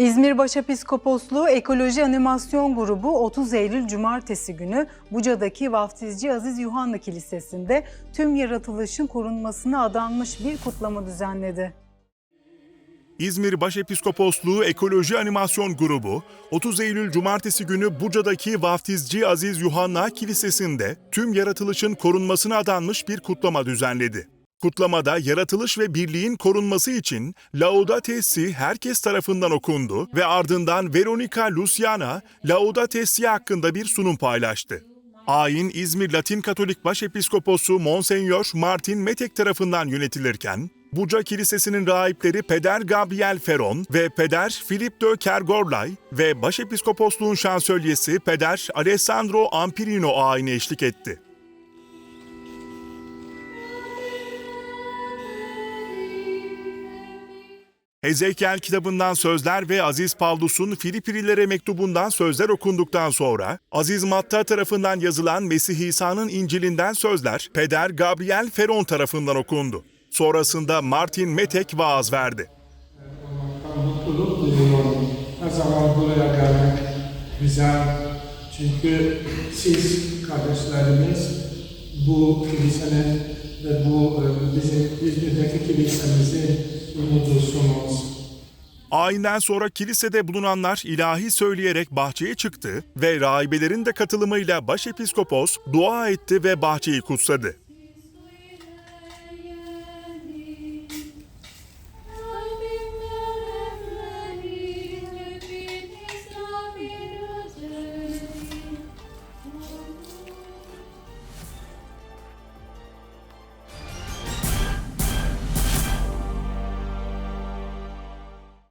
İzmir Başepiskoposluğu Ekoloji Animasyon Grubu 30 Eylül Cumartesi günü Buca'daki Vaftizci Aziz Yuhanna Kilisesi'nde tüm yaratılışın korunmasına adanmış bir kutlama düzenledi. İzmir Başepiskoposluğu Ekoloji Animasyon Grubu, 30 Eylül Cumartesi günü Buca'daki Vaftizci Aziz Yuhanna Kilisesi'nde tüm yaratılışın korunmasına adanmış bir kutlama düzenledi. Kutlamada yaratılış ve birliğin korunması için Laudato Si herkes tarafından okundu ve ardından Veronica Luciana Laudato Si hakkında bir sunum paylaştı. Ayin İzmir Latin Katolik Başepiskoposu Monsenyor Martin Metek tarafından yönetilirken, Buca Kilisesi'nin rahipleri Peder Gabriel Ferron ve Peder Philip de Kergorlay ve Başepiskoposluğun şansölyesi Peder Alessandro Ampirino ayine eşlik etti. Hezekiel kitabından sözler ve Aziz Pavlus'un Filipililere mektubundan sözler okunduktan sonra, Aziz Matta tarafından yazılan Mesih İsa'nın İncil'inden sözler Peder Gabriel Ferron tarafından okundu. Sonrasında Martin Metek vaaz verdi. mutluluk duyuyorum. Her zaman buraya gelmek güzel. Çünkü siz kardeşlerimiz bu kilisenin ve bu e, bizim İzmir'deki kilisemizin umudusunuz. Ayinden sonra kilisede bulunanlar ilahi söyleyerek bahçeye çıktı ve rahibelerin de katılımıyla başepiskopos dua etti ve bahçeyi kutsadı.